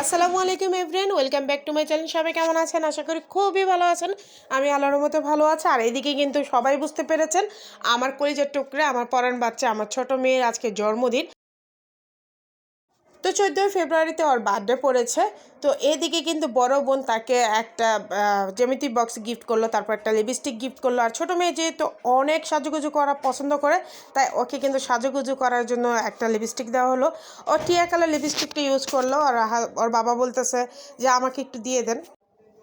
আসসালামু আলাইকুম everyone welcome back to my channel সবাই কেমন আছেন? আশা করি খুবই ভালো আছেন। আমি আল্লাহর মতো ভালো আছি। আর এইদিকে কিন্তু সবাই বুঝতে পেরেছেন, আমার কলিজার টুকরে, আমার পরান বাচ্চা, আমার ছোট মেয়ের আজকে জন্মদিন। তো চোদ্দোই ফেব্রুয়ারিতে ওর বার্থডে পড়েছে। তো এদিকে কিন্তু বড় বোন তাকে একটা জ্যামিতি বক্স গিফট করল, তারপর একটা লিপস্টিক গিফট করল। আর ছোটো মেয়ে যেহেতু অনেক সাজুগুজু করা পছন্দ করে, তাই ওকে কিন্তু সাজুগুজু করার জন্য একটা লিপস্টিক দেওয়া হলো। ও টিয়া কালার লিপস্টিকটা ইউজ করল, আর ওর বাবা বলতেছে যে, আমাকে একটু দিয়ে দেন।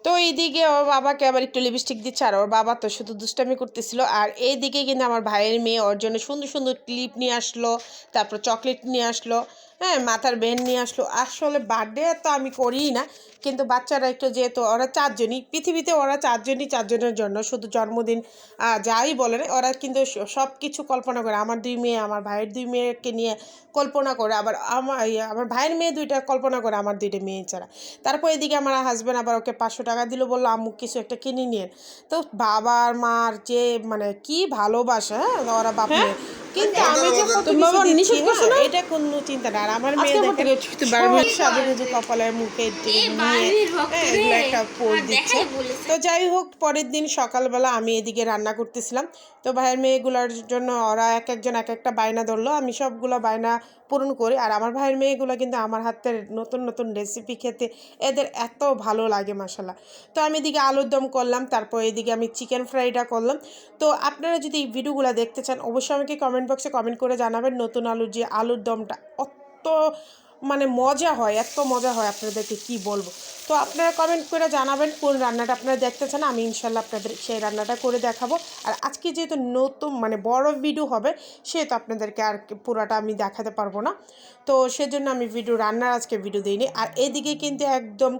তো এইদিকে ওর বাবাকে আবার একটু লিপস্টিক দিচ্ছে, আর ওর বাবা তো শুধু দুষ্টামি করতেছিল। আর এইদিকে কিন্তু আমার ভাইয়ের মেয়ে ওর জন্য সুন্দর সুন্দর ক্লিপ নিয়ে আসলো, তারপর চকলেট নিয়ে আসলো। হ্যাঁ মাথার বেন নিয়ে আসলো। আসলে বার্থডে তো আমি করিই না কিন্তু বাচ্চারা একটু যেহেতু ওরা চারজনই পৃথিবীতে ওরা চারজনই চারজনের জন্য শুধু জন্মদিন যাই বলেন ওরা কিন্তু সব কিছু কল্পনা করে আমার দুই মেয়ে আমার ভাইয়ের দুই মেয়েকে নিয়ে কল্পনা করে আবার আমার ইয়ে, আমার ভাইয়ের মেয়ে দুইটা কল্পনা করে আমার দুইটা মেয়ে ছাড়া। তারপর এদিকে আমার হাজব্যান্ড আবার ওকে পাঁচশো টাকা দিল বলল আম্মু কিছু একটা কিনে নিয়ে তো বাবার মার যে মানে কি ভালোবাসা হ্যাঁ ওরা বাপ মেয়ে। কিন্তু আমি যে দিচ্ছি, হ্যাঁ, এটা কোনো চিন্তা না। আর আমার মেয়ে দেখেন সাজুগুজু কপালের মুখে নিয়ে বাড়ির ভক্ত হ্যাঁ, রে। একটা দিচ্ছে। তো যাই হোক পরের দিন সকালবেলা আমি এদিকে রান্না করতেছিলাম। তো ভাইয়ের মেয়েগুলোর জন্য ওরা এক একজন এক একটা বায়না ধরলো। আমি সবগুলো বায়না পূরণ করি। আর আমার ভাইয়ের মেয়েগুলো কিন্তু আমার হাতের নতুন নতুন রেসিপি খেতে এদের এত ভালো লাগে মশালা তো আমি এদিকে আলুর দম করলাম তারপর এদিকে আমি চিকেন ফ্রাইটা করলাম। তো আপনারা যদি এই ভিডিওগুলো দেখতে চান অবশ্যই আমাকে কমেন্ট বক্সে কমেন্ট করে জানাবেন নতুন আলুর যে আলুর দমটা। অত মানে মজা হয়, এত মজা হয় আপনাদেরকে কি বলব? তো আপনারা কমেন্ট করে জানাবেন কোন রান্নাটা আপনারা দেখতে চান, আমি ইনশাল্লাহ আপনাদের সেই রান্নাটা করে দেখাবো। আর আজকে যেহেতু নতুন মানে বড় ভিডিও হবে, সেহেতু আপনাদেরকে আর পুরাটা আমি দেখাতে পারব না। তো সেজন্য আমি ভিডিও রান্নার আজকে ভিডিও দিইনি। আর এদিকে কিন্তু একদম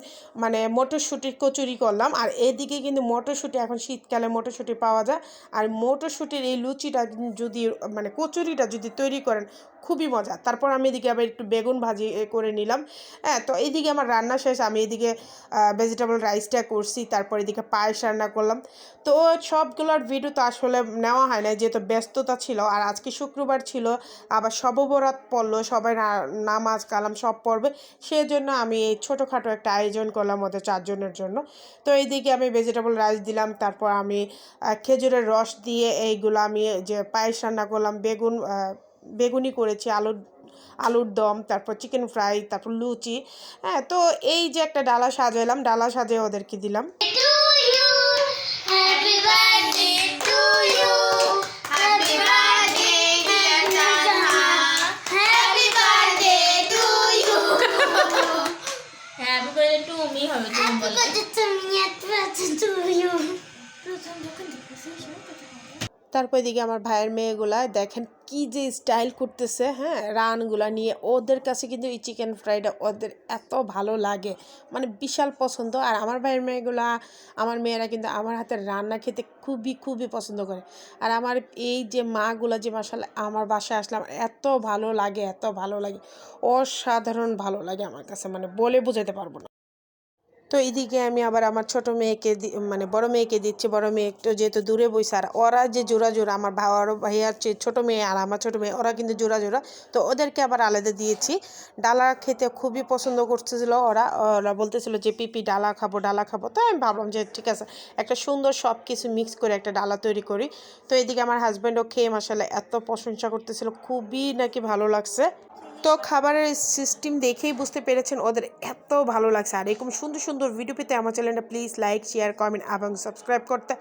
মানে মটরশুঁটির কচুরি করলাম, আর এদিকে কিন্তু মটরশুঁটি, এখন শীতকালে মটরশুঁটি পাওয়া যায়। আর মটরশুঁটির এই লুচিটা যদি মানে কচুরিটা যদি তৈরি করেন, খুবই মজা। তারপর আমি এদিকে আবার একটু বেগুন ভাজি করে নিলাম। হ্যাঁ তো এইদিকে আমার রান্না শেষ। আমি এদিকে ভেজিটেবল রাইসটা করছি, তারপর এদিকে পায়েস রান্না করলাম। তো সবগুলোর ভিডিও তো আসলে নেওয়া হয় না যেহেতু ব্যস্ততা ছিল। আর আজকে শুক্রবার ছিল, আবার সববরাত পড়ল, সবাই নামাজ, কালাম সব পড়বে। সেজন্য আমি এই ছোটোখাটো একটা আয়োজন করলাম ওদের চারজনের জন্য। তো এইদিকে আমি ভেজিটেবল রাইস দিলাম, তারপর আমি খেজুরের রস দিয়ে এইগুলো আমি যে পায়েস রান্না করলাম, বেগুন বেগুনি করেছি, আলুর আলুর দম তারপর চিকেন ফ্রাই তারপর লুচি। হ্যাঁ তো এই যে একটা ডালা সাজাইলাম ডালা সাজিয়ে ওদেরকে দিলাম। Happy birthday to you. তারপর এদিকে আমার ভাইয়ের মেয়েগুলা দেখেন কি যে স্টাইল করতেছে হ্যাঁ? রানগুলা নিয়ে ওদের কাছে কিন্তু এই চিকেন ফ্রাইটা ওদের এত ভালো লাগে। মানে বিশাল পছন্দ। আর আমার ভাইয়ের মেয়েগুলা, আমার মেয়েরা কিন্তু আমার হাতের রান্না খেতে খুবই খুবই পছন্দ করে। আর আমার এই যে মাগুলা যে মশালা আমার বাসায় আসলে আমার এত ভালো লাগে, এত ভালো লাগে। অসাধারণ ভালো লাগে আমার কাছে। মানে বলে বোঝাতে পারব না। তো এইদিকে আমি আবার আমার ছোট মেয়েকে মানে বড় মেয়েকে দিচ্ছি, বড় মেয়ে একটু যেহেতু দূরে বইছে আর ওরা যে জোড়া জোড়া, আমার বড় ভাইয়ার চেয়ে ছোট মেয়ে আর আমার ছোট মেয়ে, ওরা কিন্তু জোড়া জোড়া। তো ওদেরকে আবার আলাদা দিয়েছি। ডালা খেতে খুবই পছন্দ করতেছিল ওরা ওরা বলতেছিল যে, পিপি, ডালা খাব ডালা খাব। তো আমি ভাবলাম যে, ঠিক আছে, একটা সুন্দর সব কিছু মিক্স করে একটা ডালা তৈরি করি। তো এদিকে আমার হাজব্যান্ডও খেয়ে মশালা এত প্রশংসা করতেছিল, খুবই নাকি ভালো লাগছে। তো খাবারের সিস্টেম দেখেই বুঝতে পেরেছেন ওদের এত ভালো লাগছে। আর এরকম সুন্দর সুন্দর ভিডিও পেতে আমার চ্যানেলটা প্লিজ লাইক শেয়ার কমেন্ট এবং সাবস্ক্রাইব করতে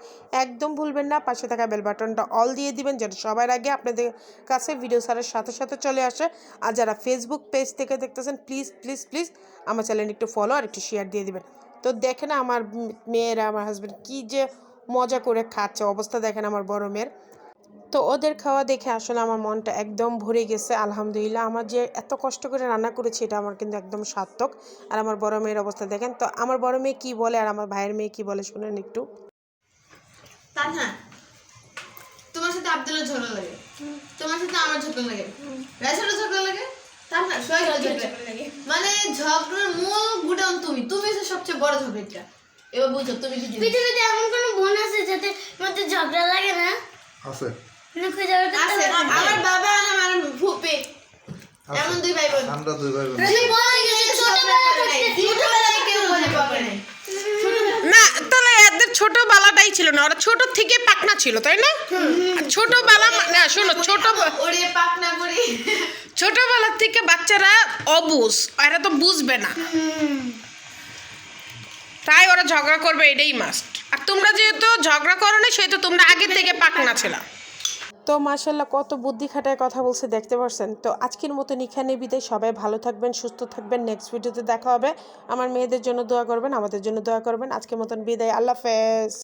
একদম ভুলবেন না। পাশে থাকা বেল বাটনটা অল দিয়ে দিবেন যেটা সবার আগে আপনাদের কাছে ভিডিও ছাড়ার সাথে সাথে চলে আসে। আর যারা ফেসবুক পেজ থেকে দেখতেছেন প্লিজ প্লিজ প্লিজ আমার চ্যানেল একটু ফলো আর একটু শেয়ার দিয়ে দিবেন। তো দেখেন আমার মেয়েরা, আমার হাজব্যান্ড কী যে মজা করে খাচ্ছে, অবস্থা দেখেন আমার বড় মেয়ের। তো ওদের খাওয়া দেখে আসলে আমার মনটা একদম ভরে গেছে আলহামদুলিল্লাহ। আমার যে এত কষ্ট করে রান্না করেছি এটা আমার কিন্তু একদম সার্থক। আর আমার বড় মেয়ের অবস্থা দেখেন তো আমার বড় মেয়ে কি বলে আর আমার ভাইয়ের মেয়ে কি বলে শুনেন একটু। তানহা তোমার সাথে আব্দুলের ঝগড়া লাগে। তোমার সাথে আমার ঝগড়া লাগে। রাইসারও ঝগড়া লাগে? তানহা সবাই ঝগড়া লাগে। মানে ঝগড়ার মূল গুডাউন তুমি। তুমি হচ্ছে সবচেয়ে বড় ঝগড়াটা এবার বুঝো তুমি কি পৃথিবীতে এমন কোনো বোন আছে যাতে মধ্যে ঝগড়া লাগে না? আছে। আমার বাবা আর আমার ফুপি। এমন দুই ভাই বোন। আমরা দুই ভাই বোন। ছোটবেলায় কেউ পাবে না। না। তাহলে এদের ছোটবেলাটাই ছিল না। ওরা ছোট থেকে পাকনা ছিল তাই না? আর ছোটবেলা না শোনো ছোট ওরে পাকনা করে। ছোটবেলার থেকে বাচ্চারা অবুঝ এরা তো বুঝবে না। তাই ওরা ঝগড়া করবে এটাই মাস্ট আর তোমরা যেহেতু ঝগড়া করো না সেহেতু তোমরা আগের থেকে পাকনা ছিল। তো মাসাল্লাহ কত বুদ্ধি খাটায় কথা বলছে, দেখতে পারছেন? তো আজকের মতন এখানে বিদায়। সবাই ভালো থাকবেন, সুস্থ থাকবেন। নেক্সট ভিডিওতে দেখা হবে। আমার মেয়েদের জন্য দোয়া করবেন, আমাদের জন্য দোয়া করবেন। আজকের মতন বিদায়। আল্লাহ হাফেজ।